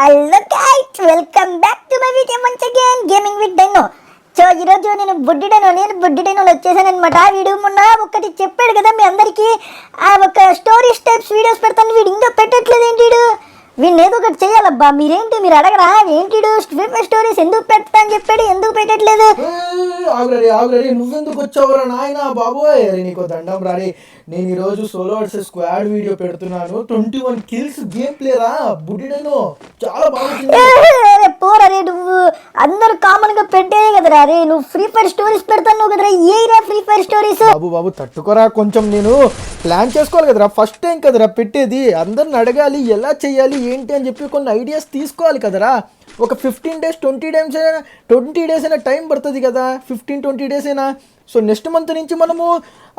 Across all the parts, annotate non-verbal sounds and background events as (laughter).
Hello guys welcome back to my video once again gaming with Dino so ఈరోజు నేను బుడ్డి డెనో నేను బుడ్డి డెనోలో వచ్చేసాను అనమాట వీడు మొన్న ఒకటి చెప్పాడు కదా మీ అందరికీ. ఆ ఒక స్టోరీస్ టైప్స్ వీడియోస్ పెడతాను వీడు ఇంకా పెట్టట్లేదు ఏంటి వీడు? వీడిని ఏదో ఒకటి చేయాలబ్బా మీరేంటి మీరు అడగరా? ఏంటి స్టోరీస్ ఎందుకు అని చెప్పాడు ఎందుకు పెట్టట్లేదు? ఆగురడి ఆగురడి. నువ్వెందుకు వచ్చావురా నాయన బాబోయ్? నీకు దండం రాడి. నేను ఈరోజు సోలో వర్సెస్ స్క్వాడ్ వీడియో పెడుతున్నాను. ట్వంటీ వన్ కిల్స్ గేమ్ ప్లేరా? బుడ్డిడను చాలా బాగా పోరా రే నువ్వు అందరు కామన్గా పెట్టే కదరా. రే నువ్వు ఫ్రీ ఫైర్ స్టోరీస్ పెడతాను కదరా. ఏరా ఫ్రీ ఫైర్ స్టోరీస్ బాబు బాబు తట్టుకోరా కొంచెం నేను ప్లాన్ చేసుకోవాలి కదరా. ఫస్ట్ టైం కదరా పెట్టేది. అందరిని అడగాలి ఎలా చేయాలి ఏంటి అని చెప్పి కొన్ని ఐడియాస్ తీసుకోవాలి కదరా. ఒక ఫిఫ్టీన్ డేస్ ట్వంటీ డేస్ అయినా ట్వంటీ డేస్ అయినా టైం పడుతుంది కదా. ఫిఫ్టీన్ ట్వంటీ డేస్ అయినా. సో నెక్స్ట్ మంత్ నుంచి మనము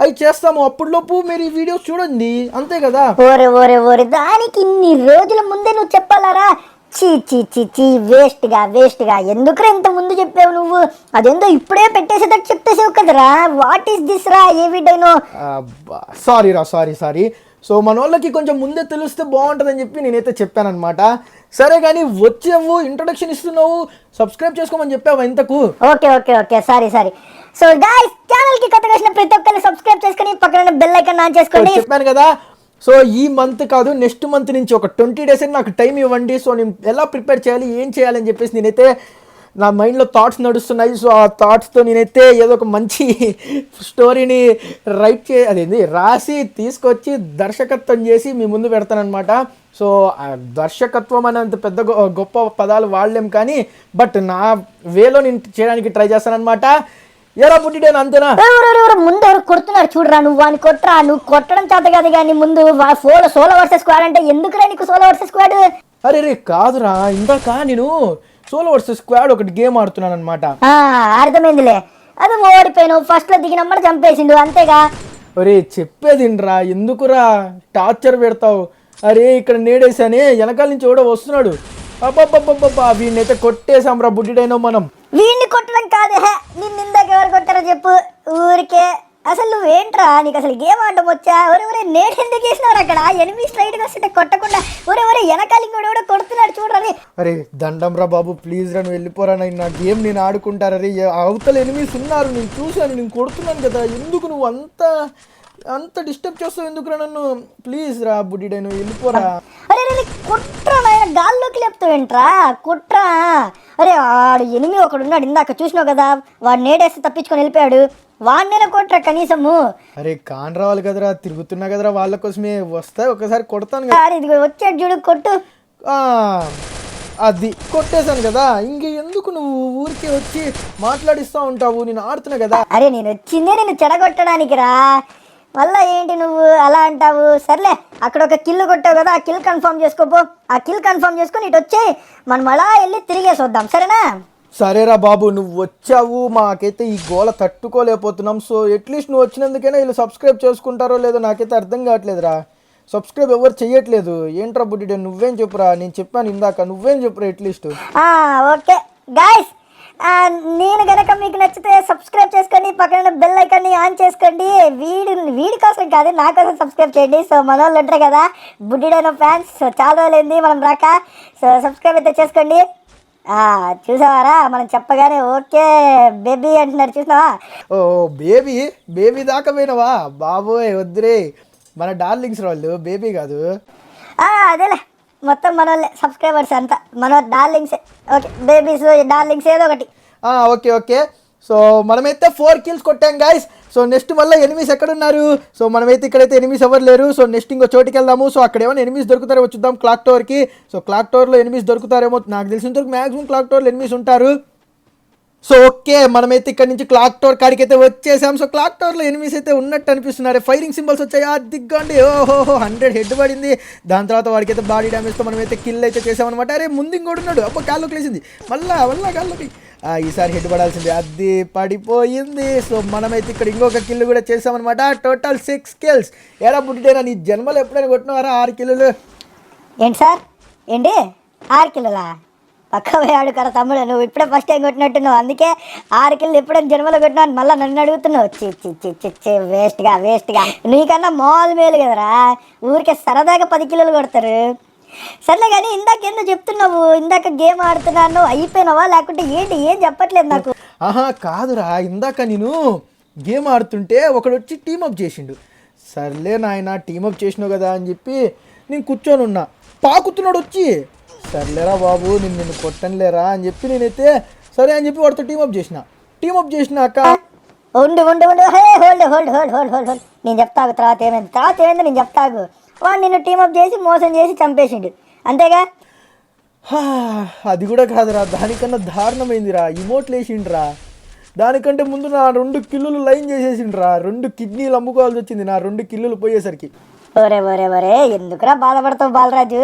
అవి చేస్తాము. అప్పుడులోపు మీరు ఈ వీడియోస్ చూడండి. అంతే కదా. ఓరే ఓరే ఓరే దానికి ఇన్ని రోజుల ముందే నువ్వు చెప్పాలరా? చీ చీ చీ చీ వేస్ట్గా వేస్ట్గా. ఎందుకురా ఇంత ముందు చెప్పావు నువ్వు? అదేందో ఇప్పుడే పెట్టేసేటట్టు చెప్పేసావు కదరా. వాట్ ఈస్ దిస్ రా? ఏ వీడైనో సారీ రా సారీ సారీ సో మన వాళ్ళకి కొంచెం ముందే తెలిస్తే బాగుంటుందని చెప్పి నేనైతే చెప్పానమాట సరే కానీ వచ్చావు ఇంట్రొడక్షన్ ఇస్తున్నావు. సబ్స్క్రైబ్ చేసుకోమని చెప్పావు ఇంతకు? Okay okay okay. Sorry sorry so guys ఛానల్కి కొత్తగా వచ్చిన ప్రతి ఒక్కరిని సబ్స్క్రైబ్ చేసుకుని పక్కన బెల్ ఐకాన్ ఆన్ చేసుకోండి. చెప్పాను కదా సో ఈ మంత్ కాదు నెక్స్ట్ మంత్ నుంచి ఒక ట్వంటీ డేస్ నాకు టైం ఇవ్వండి. సో నేను ఎలా ప్రిపేర్ చేయాలి ఏం చేయాలని చెప్పేసి నేనైతే నా మైండ్లో థాట్స్ నడుస్తున్నాయి. సో ఆ థాట్స్తో నేనైతే ఏదో ఒక మంచి స్టోరీని రైట్ చే అదేంది రాసి తీసుకొచ్చి దర్శకత్వం చేసి మీ ముందు పెడతానమాట సో దర్శకత్వం అనేంత పెద్ద గొ- గొప్ప పదాలు వాడలేం కానీ బట్ నా వేలో నేను చేయడానికి ట్రై చేస్తానన్నమాట. ఎలా పుట్టిడేను అంతేనా? ఎవరెవరెవరు ముందు ఎవరు కొడుతున్నారు చూడరా నువ్వు వాని కొట్టరా నువ్వు కొట్టడం చేత కాదు కానీ ముందు సోలో సోలో వర్సెస్ స్క్వాడ్ అంటే ఎందుకురా నీకు సోలో వర్సెస్ స్క్వాడ్? అరే రే కాదురా ఇందాక నేను సోలో వర్సెస్ స్క్వాడ్ ఒకటి గేమ్ ఆడుతున్నాను అనమాట అర్థమైందిలే. అది ఓడిపోయినావు ఫస్ట్లో దిగినమ్మని చంపేసిండు అంతేగా? అరే చెప్పేదిండ్రా ఎందుకురా టార్చర్ పెడతావు? అరే ఇక్కడ నేడేసానే వెనకాల నుంచి కూడా వస్తున్నాడు. అబ్బబ్బబ్బబ్బబ్బా వీడినైతే కొట్టేసాం రా బుడ్డిడైనా మనం. వీడిని కొట్టడం కాదు హే నిన్ను ఇందాక ఎవరు కొట్టారో చెప్పు ఓకే. అసలు నువ్వేంట్రా? నీకు అసలు గేమ్ ఆడడం వచ్చా? ఒరే ఒరే నేను ఎందుకు చేసినారు అక్కడ? ఎనిమిది స్ట్రైట్ వస్తుంటే కొట్టకుండా ఒరే ఒరే వెనకాల ఇంకోటి కూడా కొడుతున్నాడు చూడరా అరే దండం రా బాబు ప్లీజ్ రా నువ్వు వెళ్ళిపోరా నా గేమ్ నేను ఆడుకుంటారా అవతల ఎనిమిస్ ఉన్నారు నేను చూశాను నేను కొడుతున్నాను కదా ఎందుకు నువ్వు అంతా అంత డిస్టర్బ్ చేస్తావు ఎందుకురా నన్ను? ప్లీజ్ రా బుడ్డిడై నువ్వు వెళ్ళిపోరా. అరే అరే కుట్రా నాయన గాల్లోకి లేపుతావేంట్రా? కుట్రా. అరే వాడు ఎనిమిది ఒకడు ఉన్నాడు ఇందాక చూసినావు కదా వాడు నేడేస్తే తప్పించుకొని వెళ్ళిపోయాడు. వాడినైనా కొట్రా కనీసము? అరే కాన్ రావాలి కదరా తిరుగుతున్నా కదరా వాళ్ళ కోసమే వస్తాయి ఒకసారి కొడతాను కదా. అరే ఇదిగో వచ్చాడు చూడు కొట్టు. ఆ, అది కొట్టేశాను కదా ఇంక ఎందుకు నువ్వు ఊరికే వచ్చి మాట్లాడిస్తూ ఉంటావు? నేను ఆడుతున్నా కదా. అరే నేను వచ్చిందే నేను చెడగొట్టడానికి రా మళ్ళా ఏంటి నువ్వు? అలా అంటావు. సర్లే అక్కడ ఒక కిల్ కొట్టావు కదా ఆ కిల్ కన్ఫర్మ్ చేసుకోపో. ఆ కిల్ కన్ఫర్మ్ చేసుకొని ఇటు వచ్చి మనం అలా వెళ్ళి తిరిగేసి వద్దాం. సరేనా? సరేరా బాబు నువ్వు వచ్చావు. మాకైతే ఈ గోల తట్టుకోలేకపోతున్నాం. సో అట్లీస్ట్ నువ్వు వచ్చినందుకైనా వీళ్ళు సబ్స్క్రైబ్ చేసుకుంటారో లేదో నాకైతే అర్థం కావట్లేదురా. సబ్స్క్రైబ్ ఎవరు చెయ్యట్లేదు. ఏంట్రా బుడ్డి నువ్వేం చెప్పురా? నేను చెప్పాను ఇందాక నువ్వేం చెప్పురా అట్లీస్ట్ ఓకే. గాయస్ నేను గనక మీకు నచ్చితే సబ్స్క్రైబ్ చేసుకోండి పక్కన బెల్ ఐకాన్ని ఆన్ చేసుకోండి. వీడి వీడి కోసం కాదు నా కోసం సబ్స్క్రైబ్ చేయండి. సో మన వాళ్ళు ఉంటారు కదా బుడ్డిడైన ఫ్యాన్స్ సో చాలా రోజులైంది మనం రాక. సో సబ్స్క్రైబ్ అయితే చేసుకోండి. చూసావారా? మనం చెప్పగానే ఓకే బేబీ అంటున్నారు చూసినావా? ఓ బేబీ బేబీ దాకా పోయినవా? బాబోయ్ వద్దురే. మన డార్లింగ్స్ వాళ్ళు బేబీ కాదు. అదేలే. మొత్తం మన సబ్స్క్రైబర్స్ అంతా. మన డార్లింగ్స్ ఓకే బేబీస్ డార్లింగ్స్ ఏదో ఒకటి. Okay okay. సో మనమైతే ఫోర్ కిల్స్ కొట్టాం గాయస్ సో నెక్స్ట్ మళ్ళీ ఎనిమిస్ ఎక్కడున్నారు? సో మనమైతే ఇక్కడైతే ఎనిమిస్ ఎవరు లేరు. సో నెక్స్ట్ ఇంకో చోటికి వెళ్దాము. సో అక్కడ ఏమైనా ఎనిమిస్ దొరుకుతారేమో చూద్దాం. క్లాక్ టవర్కి సో క్లాక్ టవర్లో ఎనిమిస్ దొరుకుతారేమో నాకు తెలిసినంత వరకు మ్యాక్సిమం క్లాక్ టవర్లో ఎనిమిస్ ఉంటారు. సో ఓకే మనమైతే ఇక్కడ నుంచి క్లాక్ టవర్ కాడికి అయితే వచ్చేసాం. సో క్లాక్ టవర్లో ఎనిమిస్ అయితే ఉన్నట్టు అనిపిస్తున్నారు ఫైరింగ్ సింబల్స్ వచ్చాయి? దిగ్గండి. ఓహో హండ్రెడ్ హెడ్ పడింది. దాని తర్వాత వాడికైతే బాడీ డ్యామేజ్తో మనమైతే కిల్ అయితే చేసామన్నమాట. అరే ముందు ఇంకోటి ఉన్నాడు అబ్బో కాళ్ళకి లేచింది. మళ్ళా మళ్ళా కాళ్ళకి ఆ, ఈసారి హెడ్ పడాల్సింది. అది పడిపోయింది. సో మనమైతే ఇక్కడ ఇంకొక కిల్లు కూడా చేసామన్నమాట. టోటల్ సిక్స్ కిల్స్ ఏరా బుడ్డేనా నీ జన్మలో ఎప్పుడైనా కొట్టినవారా? ఆరు కిల్లులు ఏంటి సార్? ఏంటి? ఆరు కిల్లులా పక్క పోయాడు కదా తమ్ముడు నువ్వు ఇప్పుడే ఫస్ట్ టైం కొట్టినట్టున్నావు. అందుకే ఆరు కిలో ఎప్పుడైనా జన్మలో కొట్టినావు మళ్ళీ నన్ను అడుగుతున్నావు. చి చి చి చి చి వేస్ట్గా వేస్ట్గా నీకన్నా మాల్ మేలు కదరా? ఊరికే సరదాగా పది కిలోలు కొడతారు. సర్లే కానీ ఇందాక ఏందో చెప్తున్నావు? ఇందాక గేమ్ ఆడుతున్నాను అయిపోయినావా? లేకుంటే ఏంటి? ఏం చెప్పట్లేదు నాకు. ఆహా కాదురా. ఇందాక నేను గేమ్ ఆడుతుంటే ఒకడు వచ్చి టీమప్ చేసిండు. సర్లే నాయన టీమప్ చేసినావు కదా అని చెప్పి నేను కూర్చొని ఉన్నా పాకుతున్నాడు వచ్చి సర్లేరా బాబు నేను నిన్ను కొట్టనులేరా అని చెప్పి నేనైతే సరే అని చెప్పి వాడితో టీమప్ చేసిన. టీమప్ చేసినాక ఉండు ఉండు ఉండు. Hey hold hold hold hold hold hold నేను చెప్తాగు తర్వాత ఏమైంది? తర్వాత ఏమైంది నేను చెప్తాగు. వాడు నిన్ను టీమప్ చేసి మోసం చేసి చంపేసిండు. అంతేగా? హా, అది కూడా కాదురా. దానికన్నా దారుణమైందిరా. ఇమోట్లు వేసిండ్రా దానికంటే ముందు నా రెండు కిల్లులు లైన్ చేసేసిండ్రా. రెండు కిడ్నీలు అమ్ముకోవాల్సి వచ్చింది. నా రెండు కిల్లులు పోయేసరికి. ఒరే ఒరే ఒరే ఎందుకురా బాధపడతావు బాలరాజు?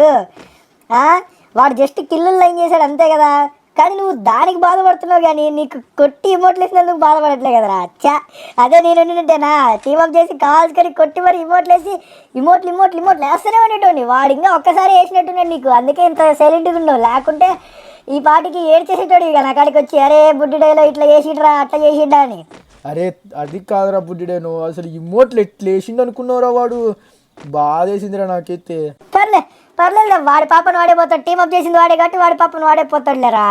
ఆ? వాడు జస్ట్ కిల్లులు లైన్ చేశాడు అంతే కదా. కానీ నువ్వు దానికి బాధపడుతున్నావు కానీ నీకు కొట్టి ఇమోట్లు వేసినందుకు బాధపడట్లే కదరా. అచ్చా అదే నేను ఉండింటేనా? టీమప్ చేసి కాల్చుకొని కొట్టి మరి ఇమోట్లు వేసి ఇమోట్లు ఇమోట్లు ఇమోట్లు వేస్తూనే ఉండేటోండి వాడు ఇంకా ఒక్కసారి వేసినట్టున్నాడు నీకు. అందుకే ఇంత సైలెంట్గా ఉన్నావు. లేకుంటే ఈ పాటికి ఏడ్చేసేటోడు ఇక నా కాడికి వచ్చి అరే బుడ్డిడేలో ఇట్లా చేసిడ్రా అట్లా చేసిడ్రా అని. అరే అది కాదురా బుడ్డిడేను అసలు ఇమోట్లు ఎట్లా వేసిండు అనుకున్నావురా వాడు? బాధేసిందిరా నాకైతే. పర్లే పర్లేదు వాడి పాపను వాడే పోతాడు. టీమప్ చేసింది వాడే కాబట్టి వాడి పాపను వాడే పోతాడులేరా.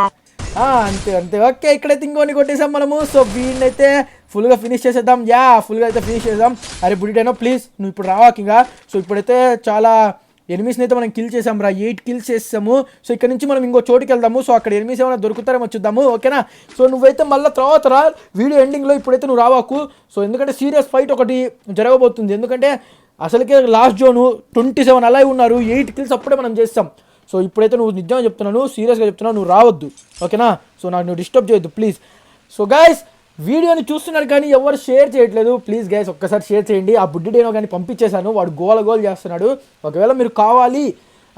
ఆ, అంతే అంతే. ఓకే ఇక్కడైతే ఇంకోని కొట్టేసాం మనము. సో వీడినైతే ఫుల్గా ఫినిష్ చేసేద్దాం. యా ఫుల్గా అయితే ఫినిష్ చేద్దాం అరే బుడిటైనా ప్లీజ్ నువ్వు ఇప్పుడు రావాకింగా సో ఇప్పుడైతే చాలా ఎనిమిస్ని అయితే మనం కిల్ చేసాం రా. ఎయిట్ కిల్స్ చేసాము సో ఇక్కడ నుంచి మనం ఇంకో చోటుకి వెళ్దాము. సో అక్కడ ఎనిమిస్ ఏమైనా దొరుకుతారేమో చూద్దాము. ఓకేనా సో నువ్వైతే మళ్ళీ తర్వాత రా. వీడియో ఎండింగ్లో ఇప్పుడైతే నువ్వు రావాకు. సో ఎందుకంటే సీరియస్ ఫైట్ ఒకటి జరగబోతుంది. ఎందుకంటే అసలుకే లాస్ట్ జోను ట్వంటీ సెవెన్ అలా ఉన్నారు ఎయిట్ కిల్స్ అప్పుడే మనం చేస్తాం. సో ఇప్పుడైతే నువ్వు నిజంగా చెప్తున్నాను సీరియస్గా చెప్తున్నావు నువ్వు రావద్దు. ఓకేనా? సో నాకు నువ్వు డిస్టర్బ్ చేయొద్దు ప్లీజ్ సో గైస్ వీడియోని చూస్తున్నారు కానీ ఎవరు షేర్ చేయట్లేదు. ప్లీజ్ గైస్ ఒక్కసారి షేర్ చేయండి. ఆ బుడ్డి డేనో కానీ పంపించేశాను వాడు గోల గోల్ చేస్తున్నాడు. ఒకవేళ మీరు కావాలి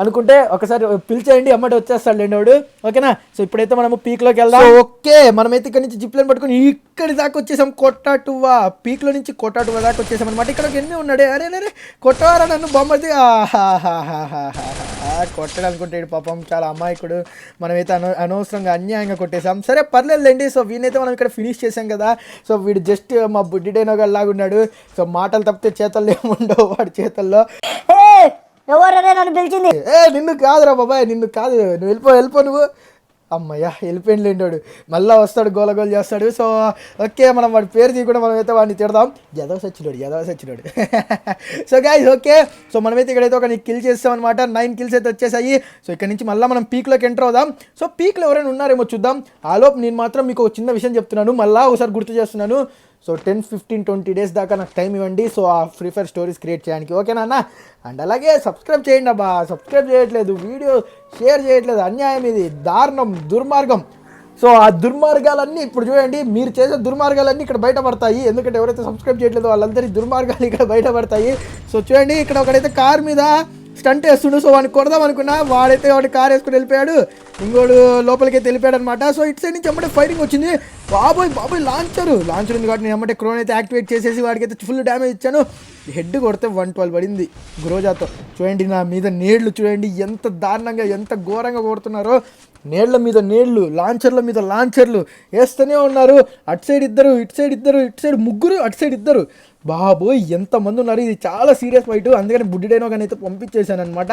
అనుకుంటే ఒకసారి పిలిచేయండి అమ్మటి వచ్చేస్తాడు లేండి వాడు ఓకేనా? సో ఇప్పుడైతే మనము పీక్లోకి వెళ్దాం. ఓకే మనమైతే ఇక్కడ నుంచి జిప్లను పట్టుకొని ఇక్కడి దాకా వచ్చేసాం కొట్టాటువా. పీక్లో నుంచి కొట్టాటువా దాకా వచ్చేసాం అనమాట ఇక్కడ ఒక ఎనిమిది ఉన్నాడే. అరే అరే కొట్టవారా నన్ను బొమ్మది? కొట్టడం అనుకుంటాడు పాపం చాలా అమాయకుడు. మనమైతే అన అనవసరంగా అన్యాయంగా కొట్టేసాం. సరే పర్లేదులేండి. సో వీనైతే మనం ఇక్కడ ఫినిష్ చేసాం కదా. సో వీడు జస్ట్ మా బుడ్డిడైన లాగా ఉన్నాడు. సో మాటలు తప్పితే చేతల్లో ఏముండవు వాడి చేతల్లో. ఏ ఎవరనే నన్ను పిలిచింది? ఏ నిన్ను కాదురా బాబాయ్ నిన్ను కాదు. నువ్వు వెళ్ళిపో వెళ్ళిపో నువ్వు. అమ్మయ్యా వెళ్ళిపోయిండు లేండాడు మళ్ళీ వస్తాడు గోల గోల చేస్తాడు. సో ఓకే మనం వాడి పేరు తీయకుండా మనం అయితే వాడిని తిడదాం. ఎదవ సచ్చినాడు ఎదవ సచ్చినాడు. (laughs) So guys okay. సో మనమైతే ఇక్కడైతే ఒక కిల్ చేస్తాం నైన్ కిల్స్ అయితే వచ్చేసాయి. సో ఇక్కడ నుంచి మళ్ళీ మనం పీక్లోకి ఎంటర్ అవుదాం. సో పీక్లో ఎవరైనా ఉన్నారేమో చూద్దాం. ఆలోపు నేను మాత్రం మీకు ఒక చిన్న విషయం చెప్తున్నాను. మళ్ళీ ఒకసారి గుర్తు చేస్తున్నాను. So ten fifteen twenty days దాకా నాకు టైం ఇవ్వండి. సో ఆ ఫ్రీ ఫైర్ స్టోరీస్ క్రియేట్ చేయడానికి. ఓకేనా అన్న అండ్ అలాగే సబ్స్క్రైబ్ చేయండి అబ్బా. సబ్స్క్రైబ్ చేయట్లేదు. వీడియో షేర్ చేయట్లేదు. అన్యాయం ఇది. దారుణం. దుర్మార్గం. సో ఆ దుర్మార్గాలన్నీ ఇప్పుడు చూడండి. మీరు చేసే దుర్మార్గాలన్నీ ఇక్కడ బయటపడతాయి. ఎందుకంటే ఎవరైతే సబ్స్క్రైబ్ చేయట్లేదో వాళ్ళందరి దుర్మార్గాలు ఇక్కడ బయటపడతాయి. సో చూడండి. ఇక్కడ ఒకడైతే కార్ మీద స్టంట్ వేస్తుండు. సో వాడిని కొడదాం అనుకున్నా వాడైతే వాడి కార్ వేసుకుని వెళ్ళిపోయాడు. ఇంకోడు లోపలికి అయితే వెళ్ళిపోయాడు అనమాట సో ఇటు సైడ్ నుంచి అమ్మటే ఫైరింగ్ వచ్చింది. బాబోయ్ బాబోయ్ లాంచరు లాంచర్ ఉంది కాబట్టి నేను అమ్మటే క్రోన్ అయితే యాక్టివేట్ చేసేసి వాడికి అయితే ఫుల్ డ్యామేజ్ ఇచ్చాను. హెడ్ కొడితే వన్ ట్వెల్వ్ పడింది. గ్రోజాతో చూడండి నా మీద నీళ్ళు చూడండి ఎంత దారుణంగా ఎంత ఘోరంగా కొడుతున్నారో. నీళ్ళ మీద నీళ్ళు లాంచర్ల మీద లాంచర్లు వేస్తూనే ఉన్నారు. అటు సైడ్ ఇద్దరు ఇటు సైడ్ ఇద్దరు ఇటు సైడ్ ముగ్గురు అటు సైడ్ ఇద్దరు. బాబోయ్ ఎంతమంది ఉన్నారు? ఇది చాలా సీరియస్ ఫైట్ అందుకని బుడ్డిడైనో కానీ అయితే పంపించేశాను అనమాట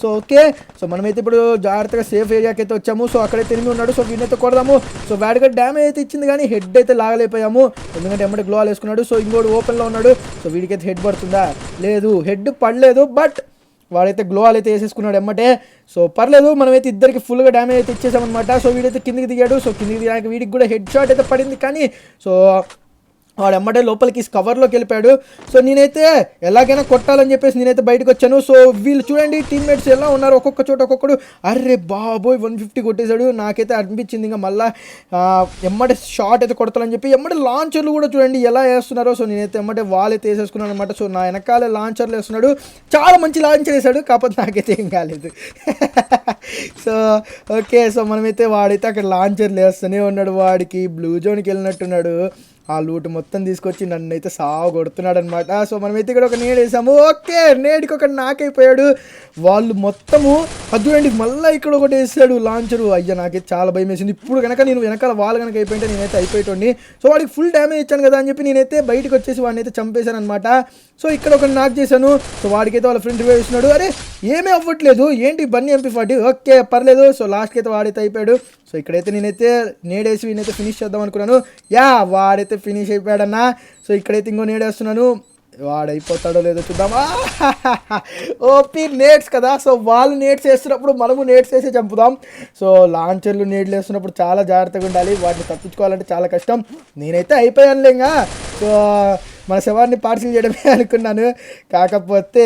సో ఓకే. సో మనమైతే ఇప్పుడు జాగ్రత్తగా సేఫ్ ఏరియాకి అయితే వచ్చాము. సో అక్కడైతే తిరిగి ఉన్నాడు. సో వీడినైతే కొడదాము. సో వాడిగా డ్యామేజ్ అయితే ఇచ్చింది కానీ హెడ్ అయితే లాగలేకపోయాము. ఎందుకంటే ఎమ్మటి గ్లో వేసుకున్నాడు. సో ఇంకోటి ఓపెన్లో ఉన్నాడు. సో వీడికైతే హెడ్ పడుతుందా? లేదు. హెడ్ పడలేదు బట్ వాడైతే గ్లోవాల్ అయితే వేసేసుకున్నాడు ఎమ్మటే. సో పర్లేదు. మనమైతే ఇద్దరికి ఫుల్గా డ్యామేజ్ అయితే ఇచ్చేసామన్నమాట. సో వీడైతే కిందికి దిగాడు. సో కిందికి దిగాక వీడికి కూడా హెడ్ షాట్ అయితే పడింది కానీ సో వాడు ఎమ్మటే లోపలికి కవర్లోకి వెళ్ళిపోయాడు. సో నేనైతే ఎలాగైనా కొట్టాలని చెప్పేసి నేనైతే బయటకు వచ్చాను. సో వీళ్ళు చూడండి టీమ్మేట్స్ ఎలా ఉన్నారు? ఒక్కొక్క చోట ఒక్కొక్కడు అరే బాబోయ్ వన్ ఫిఫ్టీ కొట్టేశాడు. నాకైతే అనిపించింది ఇంకా మళ్ళీ ఎమ్మటే షార్ట్ అయితే కొడతాలని చెప్పి ఎమ్మటే లాంచర్లు కూడా చూడండి ఎలా వేస్తున్నారో. సో నేనైతే ఎమ్మటే వాల్ అయితే వేసేసుకున్నాను అనమాట సో నా వెనకాలే లాంచర్లు వేస్తున్నాడు. చాలా మంచి లాంచర్ వేసాడు కాకపోతే నాకైతే ఏం కాలేదు. (laughs) సో ఓకే సో మనమైతే వాడైతే అక్కడ లాంచర్లు వేస్తూనే ఉన్నాడు. వాడికి బ్లూ జోన్కి వెళ్ళినట్టున్నాడు. ఆ లూట్ మొత్తం తీసుకొచ్చి నన్ను అయితే సాగు కొడుతున్నాడు అనమాట సో మనమైతే ఇక్కడ ఒక నేడు వేసాము. ఓకే నేడికి ఒక నాకైపోయాడు వాళ్ళు మొత్తము అది మళ్ళీ ఇక్కడ ఒకటి వేసాడు లాంచరు అయ్యా నాకైతే చాలా భయం వేసింది. ఇప్పుడు కనుక నేను వెనకాల వాళ్ళు కనుక అయిపోయింటే నేనైతే అయిపోయేటోడిని. సో వాడికి ఫుల్ డ్యామేజ్ ఇచ్చాను కదా అని చెప్పి నేనైతే బయటకు వచ్చేసి వాడిని అయితే చంపేశాను అనమాట సో ఇక్కడ ఒక నాక్ చేశాను. సో వాడికైతే వాళ్ళ ఫ్రెండ్ రివైవ్ ఇస్తున్నాడు అరే ఏమీ అవ్వట్లేదు. ఏంటి బన్నీ ఎంపీ ఫార్టీ ఓకే పర్లేదు. సో లాస్ట్కి అయితే వాడైతే అయిపోయాడు. సో ఇక్కడైతే నేనైతే నేడేసి నేనైతే ఫినిష్ చేద్దాం అనుకున్నాను. యా వాడైతే ఫినిష్ అయిపోయాడన్నా. సో ఇక్కడైతే ఇంకో నేడేస్తున్నాను వాడైపోతాడో లేదో చూద్దామా (laughs) ఓపీ నేట్స్ కదా. సో వాళ్ళు నేట్స్ వేస్తున్నప్పుడు మనము నేట్స్ వేసి చంపుదాం. సో లాంచర్లు నేట్లు వేస్తున్నప్పుడు చాలా జాగ్రత్తగా ఉండాలి. వాటిని తప్పించుకోవాలంటే చాలా కష్టం. నేనైతే అయిపోయానులే ఇంకా. సో మన శవాన్ని పార్సిల్ చేయడమే అనుకున్నాను. కాకపోతే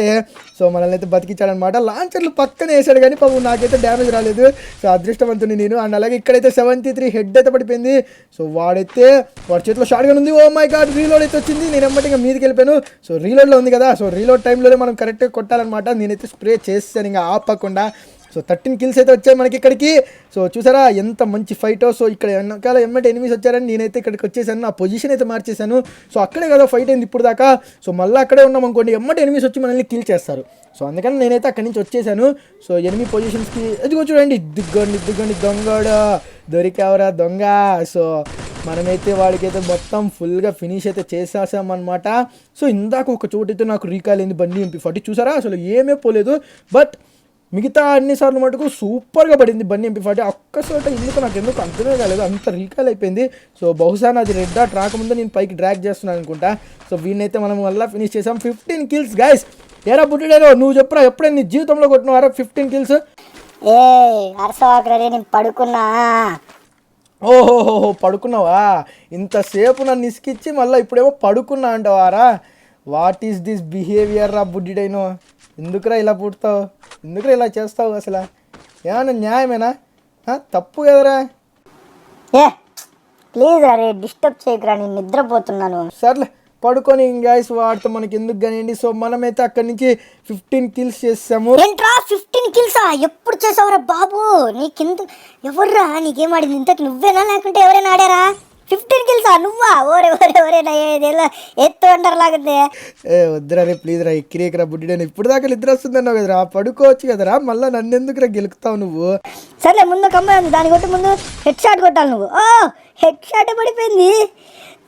సో మనల్ని అయితే బతికించాడనమాట లాంచర్లు పక్కన వేసాడు కానీ పాపం నాకైతే డ్యామేజ్ రాలేదు. సో అదృష్టవంతుని నేను. అండ్ అలాగే ఇక్కడైతే సెవెంటీ త్రీ హెడ్ అయితే పడిపోయింది. సో వాడైతే వాడి చేతిలో షార్ట్గా ఉంది. ఓ మై గాడ్ రీలోడ్ అయితే వచ్చింది. నేను ఎమ్మటి ఇంకా మీదకి వెళ్ళిపోయాను. సో రీలోడ్లో ఉంది కదా. సో రీలోడ్ టైంలోనే మనం కరెక్ట్గా కొట్టాలన్నమాట. నేనైతే స్ప్రే చేస్తాను ఇంకా ఆపకుండా. సో థర్టీన్ కిల్స్ అయితే వచ్చాయి మనకి ఇక్కడికి. సో చూసారా ఎంత మంచి ఫైటో సో ఇక్కడ వెనకాల ఎమ్మటి ఎనిమిస్ వచ్చారని నేనైతే ఇక్కడికి వచ్చేసాను. నా పొజిషన్ అయితే మార్చేశాను. సో అక్కడే కదా ఫైట్ అయింది ఇప్పుడు దాకా. సో మళ్ళీ అక్కడే ఉన్నాం అనుకోండి ఎమ్మటి ఎనిమిస్ వచ్చి మనల్ని కిల్ చేస్తారు. సో అందుకని నేనైతే అక్కడి నుంచి వచ్చేసాను. సో ఎనిమిది పొజిషన్స్కి ఎదుగో చూడండి దిగ్గండి దిగ్గండి దొంగడ. దొరికావరా దొంగ. సో మనమైతే వాడికైతే మొత్తం ఫుల్గా ఫినిష్ అయితే చేసేసామన్నమాట సో ఇందాక ఒక చోటైతే నాకు రీకాల్ అయింది బండి ఎంపీ ఫార్టీ. చూసారా? అసలు ఏమీ పోలేదు. బట్ మిగతా అన్నిసార్లు మటుకు సూపర్గా పడింది బన్నీ ఎంపీ ఫార్టీ. ఒక్కసారి ఎందుకు నాకు ఎందుకు అర్థమే కాలేదు. అంత రీకాల్ అయిపోయింది. సో బహుశా నాది రెడ్ డాట్ రాకముందు నేను పైకి డ్రాగ్ చేస్తున్నాను అనుకుంటా. సో వీడినైతే మనం వల్ల ఫినిష్ చేసాం. ఫిఫ్టీన్ కిల్స్ గైస్ ఏరా బుడ్డేరో నువ్వు చెప్పురా ఎప్పుడైనా నీ జీవితంలో కొట్టినవారా ఫిఫ్టీన్ కిల్స్ ఏ నేను పడుకున్నా. ఓహోహోహో పడుకున్నావా? ఇంతసేపు నన్ను ఇసుకిచ్చి మళ్ళీ ఇప్పుడేమో పడుకున్నా అంటావారా? వాట్ ఈస్ దిస్ బిహేవియర్ రా బుడ్డిడైనో ఎందుకురా ఇలా పుడతావు? ఎందుకురా ఇలా చేస్తావు అసలు? ఏమన్నా న్యాయమేనా? తప్పు కదరా. ఏ ప్లీజ్ అరే డిస్టర్బ్ చేయకురా నేను నిద్రపోతున్నాను. సర్లే పడుకొని గాయస్ వాడితో మనకి ఎందుకు కానివ్వండి. సో మనమైతే అక్కడి నుంచి ఫిఫ్టీన్ కిల్స్ చేసాము. ఏంట్రా ఫిఫ్టీన్ కిల్సా ఎప్పుడు చేసావురా బాబు? నీకెందు ఎవర్రా? నీకేమాడింది ఇంతకు నువ్వేనా? లేకుంటే ఎవరైనా ఆడారా? ఫిఫ్టీన్ కిల్సా నువ్వా? ఓరే ఓరే ఓరే నా ఏదేలా ఎత్తు అంటారు లాగుంది. ఏ వద్దురా రే ప్లీజ్ రా ఎక్కిరేకరా బుడ్డిడని ఇప్పుడు దాకా నిద్ర వస్తుందన్నావు కదరా. పడుకోవచ్చు కదరా. మళ్ళీ నన్ను ఎందుకురా గెలుకుతావు నువ్వు? సర్లే ముందు ఒక అమ్మాయి ఉంది. దాని కొట్టి ముందు హెడ్ షాట్ కొట్టాలి నువ్వు. ఓ హెడ్ షాట్ పడిపోయింది.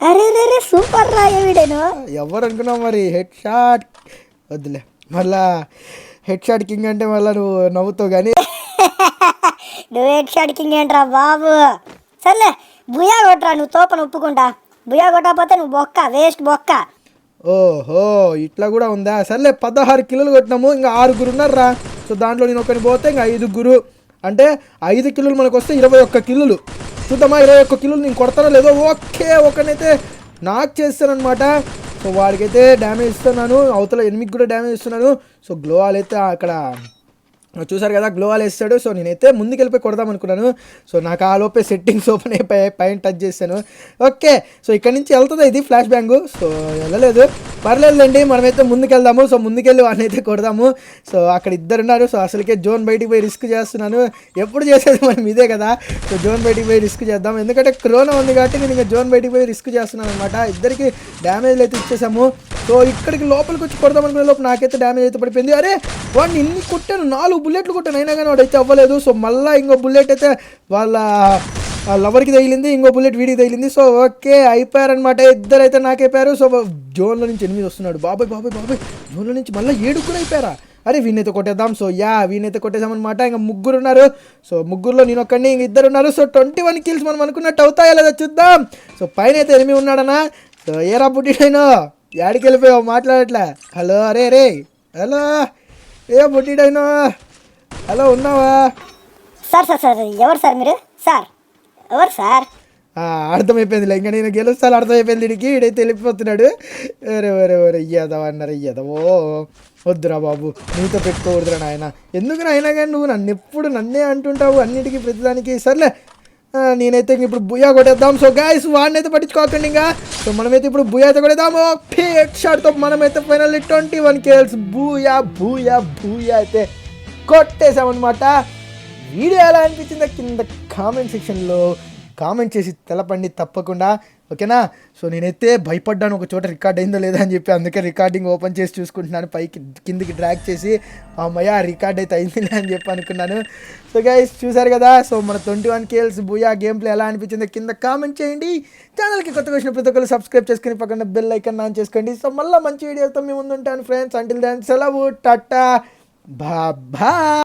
అరే రే రే సూపర్ రా వీడేను. ఎవరు అనుకున్నావు మరి? హెడ్ షాట్ వద్దులే. మళ్ళా హెడ్ షాట్ కింగ్ అంటే మళ్ళీ నువ్వు నవ్వుతావు కానీ (laughs) నువ్వు హెడ్ షాట్ కింగ్ ఏంట్రా బాబు? సర్లే బుయా కొట్రా నువ్వు తోపను ఒప్పుకుంటా. బుయా కొట్టకపోతే నువ్వు బొక్క వేస్ట్ బొక్క. ఓహో ఇట్లా కూడా ఉందా? సర్లే పదహారు కిలోలు కొట్టినాము ఇంకా ఆరుగురు ఉన్నారా సో దాంట్లో నేను ఒకరిని పోతే ఇంకా ఐదుగురు. అంటే ఐదు కిలోలు మనకు వస్తే ఇరవై ఒక్క కిలోలు. చూద్దామా ఇరవై ఒక్క కిలోలు నేను కొడతానో లేదో? ఓకే ఒకనైతే నాక్ చేస్తానమాట సో వాడికైతే డ్యామేజ్ ఇస్తున్నాను అవతల ఎనిమిది కూడా డ్యామేజ్ ఇస్తున్నాను. సో గ్లోవాల్ అయితే అక్కడ చూసారు కదా గ్లోవాల్ వేస్తాడు. సో నేనైతే ముందుకు వెళ్ళిపోయి కొడదాం అనుకున్నాను. సో నాకు ఆ లోపే సెట్టింగ్స్ ఓపెన్ అయిపోయాయి పైన టచ్ చేశాను ఓకే సో ఇక్కడ నుంచి వెళ్తుంది ఇది ఫ్లాష్ బ్యాంగ్ సో వెళ్ళలేదు. పర్లేదులేండి మనమైతే ముందుకెళ్దాము. సో ముందుకెళ్ళి వాడిని అయితే కొడదాము. సో అక్కడ ఇద్దరు ఉన్నారు. సో అసలుకే జోన్ బయటికి పోయి రిస్క్ చేస్తున్నాను. ఎప్పుడు చేసేది మనం ఇదే కదా. సో జోన్ బయటికి పోయి రిస్క్ చేద్దాం. ఎందుకంటే కరోనా ఉంది కాబట్టి నేను ఇంకా జోన్ బయటికి పోయి రిస్క్ చేస్తున్నాను అనమాట ఇద్దరికి డ్యామేజ్ అయితే ఇచ్చేసాము. సో ఇక్కడికి లోపలికి వచ్చి కొడదాం అనుకునే లోపు నాకైతే డ్యామేజ్ అయితే పడిపోయింది. అరే వాడిని ఇన్ని కొట్టాను నాలుగు బుల్లెట్లు కొట్టాను అయినా కానీ వాడైతే అవ్వలేదు. సో మళ్ళీ ఇంకో బుల్లెట్ అయితే వాళ్ళ లవర్కి తగిలింది ఇంకో బుల్లెట్ వీడికి తగిలింది. సో ఓకే అయిపోయారనమాట ఇద్దరు అయితే నాకైపోయారు సో జోన్లో నుంచి ఎనిమిది వస్తున్నాడు. బాబాయ్ బాబాయ్ బాబాయ్. జోన్లో నుంచి మళ్ళీ ఏడుగురు అయిపోయారా? అరే వీనైతే కొట్టేద్దాం. సో యా వీనైతే కొట్టేసామన్నమాట. ఇంకా ముగ్గురు ఉన్నారు. సో ముగ్గురులో నేను ఒక్కడిని ఇంక ఇద్దరు ఉన్నారు. సో ట్వంటీ వన్ కిల్స్ మనం అనుకున్నట్టు అవుతాయా లేదా చూద్దాం. సో పైన అయితే ఎనిమిది ఉన్నాడనా? సో ఏరా బుడ్డిడైనో? యాడికి వెళ్ళిపోయావు మాట్లాడట్లే? హలో అరే రే హలో ఏ బుడ్డిడైనో హలో ఉన్నావా? సార్ సార్ సార్ ఎవరు సార్ మీరు? సార్ ఎవరు సార్? అర్థమైపోయింది ఇంకా నేను గెలుస్తాను అర్థమైపోయింది వీడికి వీడైతే వెళ్ళిపోతున్నాడు వేరే ఇయ్యదవా అన్నారు ఇయ్యదవో వద్దురా బాబు నీతో పెట్టుకోకూడదురా నాయన. ఎందుకు అయినా కానీ నువ్వు నన్ను ఎప్పుడు నన్నే అంటుంటావు అన్నిటికీ ప్రతిదానికి. సర్లే నేనైతే ఇప్పుడు బుయా కొట్టేద్దాం. సో గాయస్ వాడిని అయితే పట్టించుకోకండి ఇంకా. సో మనమైతే ఇప్పుడు బుయా అయితే కొట్టేద్దాము ఫేట్ షాట్తో మనమైతే finally twenty one kills booyah booyah booyah అయితే కొట్టేసామన్నమాట వీడియో ఎలా అనిపించిందో కింద కామెంట్ సెక్షన్లో కామెంట్ చేసి తెలపండి తప్పకుండా ఓకేనా? సో నేనైతే భయపడ్డాను ఒక చోట రికార్డ్ అయిందో లేదా అని చెప్పి అందుకే రికార్డింగ్ ఓపెన్ చేసి చూసుకుంటున్నాను పైకి కిందికి డ్రాగ్ చేసి అమ్మయ్య రికార్డ్ అయితే అయిందిలే అని చెప్పి అనుకున్నాను. సో గైస్ చూసారు కదా? సో మన twenty one kills booyah game play ఎలా అనిపించిందో కింద కామెంట్ చేయండి. ఛానల్కి కొత్తగా వచ్చిన ప్రతి ఒక్కరు సబ్స్క్రైబ్ చేసుకుని పక్కన బెల్ ఐకన్ ఆన్ చేసుకోండి. సో మళ్ళీ మంచి వీడియోతో మేము ముందుంటాను ఫ్రెండ్స్ అంటిల్ దాన్ సెలవు టట్టా బా బా